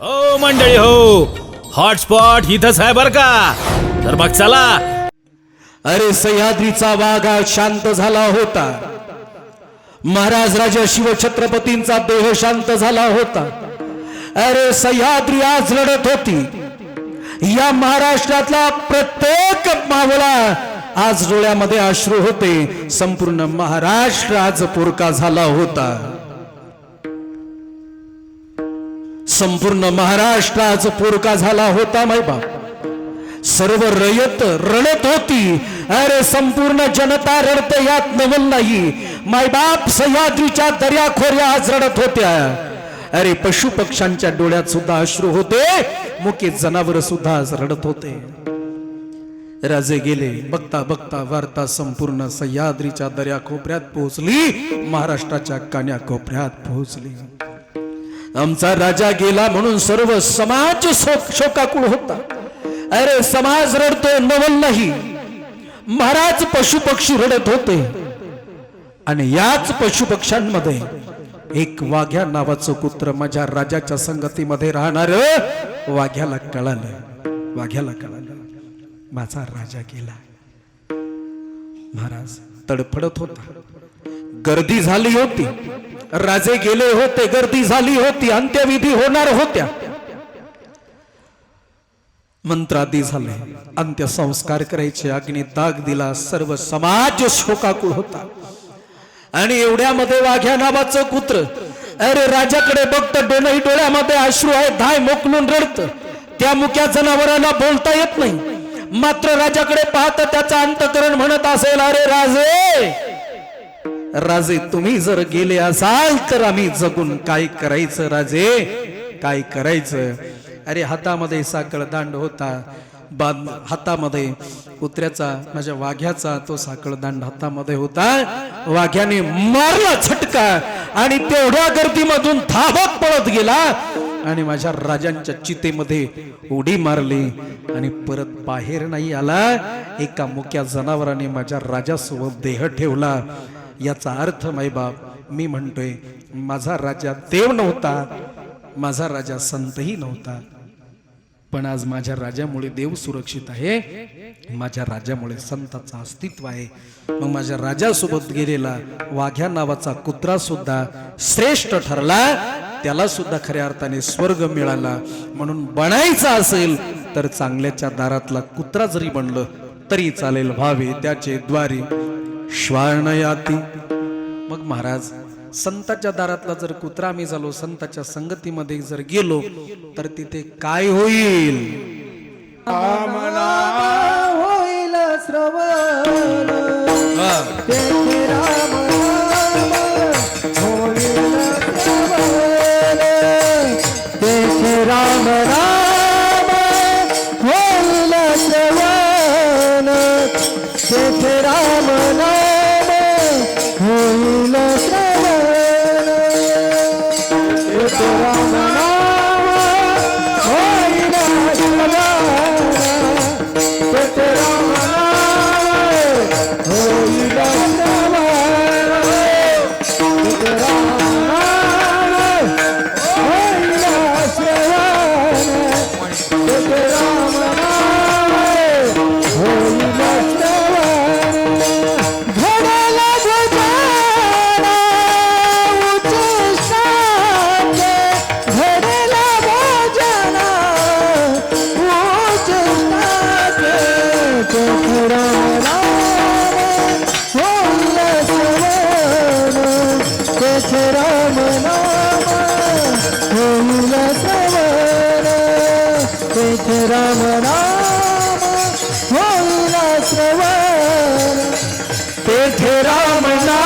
हो मंडळी हो. हॉटस्पॉट इथंच आहे बर का? तर मग चला. अरे सह्याद्रीचा वाघा शांत झाला होता. महाराज राजा शिवछत्रपतींचा देह शांत झाला होता. अरे सह्याद्री आज लढत होती. या महाराष्ट्रातला प्रत्येक मावळा आज डोळ्यामध्ये अश्रू होते. संपूर्ण महाराष्ट्र आज पुरका झाला होता. संपूर्ण महाराष्ट्र आज झाला होता मायबाप सर्व रयत रडत होती. अरे संपूर्ण जनता रडते यात नवल नाही. मायबाप सह्याद्रीच्या दर्याखोऱ्या आज रडत होत्या. अरे पशु पक्ष्यांच्या डोळ्यात सुद्धा अश्रू होते. मुके जनावर सुद्धा आज रडत होते. राजे गेले बघता बघता वार्ता संपूर्ण सह्याद्रीच्या दर्या कोपऱ्यात पोहोचली. महाराष्ट्राच्या कान्या कोपऱ्यात पोहोचली. आमचा राजा गेला म्हणून सर्व समाज शोकाकुळ होता. अरे समाज रडतो नवल नाही. महाराज पशु पक्षी रडत होते. आणि याच पशु पक्ष्यांमध्ये एक वाघ्या नावाचं कुत्र माझ्या राजाच्या संगतीमध्ये राहणार वाघ्याला कळालं. वाघ्याला कळालं. माझा राजा गेला. महाराज तडफडत होता. गर्दी झाली होती. राजे गेले होते गर्दी झाली होती अंत्यविधी होणार होत्या. मंत्रादी झाले अंत्यसंस्कार करायचे अग्नी दाग दिला सर्व समाज शोकाकुळ होता. आणि एवढ्यामध्ये वाघ्या नावाचं कुत्र अरे राजाकडे बघत डोनही डोळ्यामध्ये अश्रू आहे धाय मोकलून रडत. त्या मुक्या जनावरांना बोलता येत नाही. मात्र राजाकडे पाहत त्याचं अंतकरण म्हणत असेल अरे राजे राजे तुम्ही जर गेले असाल तर आम्ही जगून काय करायचं राजे? काय करायचं? अरे हातामध्ये साखळ दांड होता. बाद हातामध्ये कुत्र्याचा माझ्या वाघ्याचा तो साखळ दांड हातामध्ये होता. वाघ्याने मारला झटका आणि तेवढ्या गर्दीमधून थांबत पळत गेला आणि माझ्या राजांच्या चितेमध्ये उडी मारली आणि परत बाहेर नाही आला. एका मुक्या जनावराने माझ्या राजासोबत देह ठेवला. याचा अर्थ माईबाप मी म्हणतोय माझा राजा देव नव्हता माझा राजा संतही नव्हता. पण आज माझ्या राजामुळे देव सुरक्षित आहे माझ्या राजामुळे संताचं अस्तित्व आहे. मग माझ्या राजासोबत गेलेला वाघ्या नावाचा कुत्रा सुद्धा श्रेष्ठ ठरला त्याला सुद्धा खऱ्या अर्थाने स्वर्ग मिळाला. म्हणून बनायचा असेल तर चांगल्याच्या दारातला कुत्रा जरी बनलं तरी चालेल व्हावे त्याचे द्वारे. श्वानयाती। मग महाराज संताच्या दारातला जर कुत्रा आम्ही झालो संताच्या संगतीमध्ये जर गेलो तर तिथे काय होईल? होईल श्रवण. होईल श्रवण. राम होईल राम राम नाम होईल श्रवण तेथे राम नाम